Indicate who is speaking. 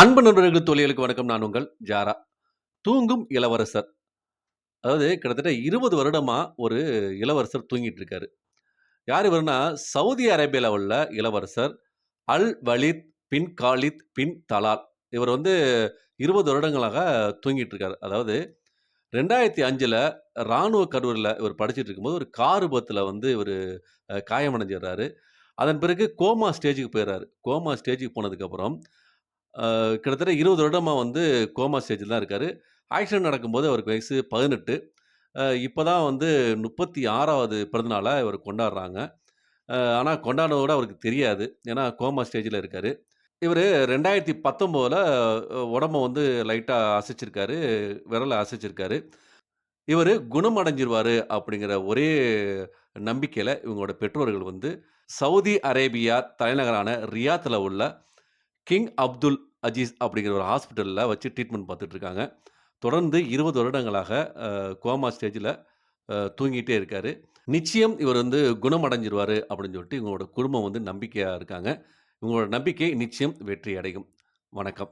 Speaker 1: அன்பு நண்பர்கள் தொழிலுக்கு வணக்கம். நான் உங்கள் ஜாரா. தூங்கும் இளவரசர். அதாவது கிட்டத்தட்ட 20 வருடமா ஒரு இளவரசர் தூங்கிட்டு இருக்காரு. யார் இவர்னா சவுதி அரேபியாவில் உள்ள இளவரசர் Al Waleed bin Khalid bin Talal. இவர் வந்து 20 வருடங்களாக தூங்கிட்டு இருக்காரு. அதாவது 2005ல ராணுவ கரூரில் இவர் படிச்சுட்டு இருக்கும்போது, ஒரு கார் பத்தில் வந்து இவர் காயமடைஞ்சிடுறாரு. அதன் பிறகு கோமா ஸ்டேஜுக்கு போயிடுறாரு. கோமா ஸ்டேஜுக்கு போனதுக்கப்புறம், கிட்டத்தட்ட இருபது வருடமாக வந்து கோமா ஸ்டேஜில் தான் இருக்கார் ஆக்சிடென்ட் நடக்கும்போது அவருக்கு வயசு பதினெட்டு இப்போ தான் வந்து முப்பத்தி ஆறாவது பிறந்தநாளாக இவர் கொண்டாடுறாங்க. ஆனால் கொண்டாடுறதோட கூட அவருக்கு தெரியாது. ஏன்னா கோமா ஸ்டேஜில் இருக்கார் இவர் ரெண்டாயிரத்தி பத்தொம்போதில் உடம்ப வந்து லைட்டாக அசைச்சிருக்காரு. விரலை அசைச்சிருக்காரு. இவரு குணமடைஞ்சிருவார் அப்படிங்கிற ஒரே நம்பிக்கையில் இவங்களோட பெற்றோர்கள் வந்து சவுதி அரேபியா தலைநகரான ரியாத்தில் உள்ள கிங் அப்துல் அஜீஸ் அப்படிங்கிற ஒரு ஹாஸ்பிட்டலில் வச்சு ட்ரீட்மெண்ட் பார்த்துட்ருக்காங்க தொடர்ந்து 20 வருடங்களாக கோமா ஸ்டேஜில் தூங்கிட்டே இருக்கார் நிச்சயம் இவர் வந்து குணமடைஞ்சிருவார் அப்படின்னு சொல்லிட்டு இவங்களோட குடும்பம் வந்து நம்பிக்கையாக இருக்காங்க. இவங்களோட நம்பிக்கை நிச்சயம் வெற்றி அடையும். வணக்கம்.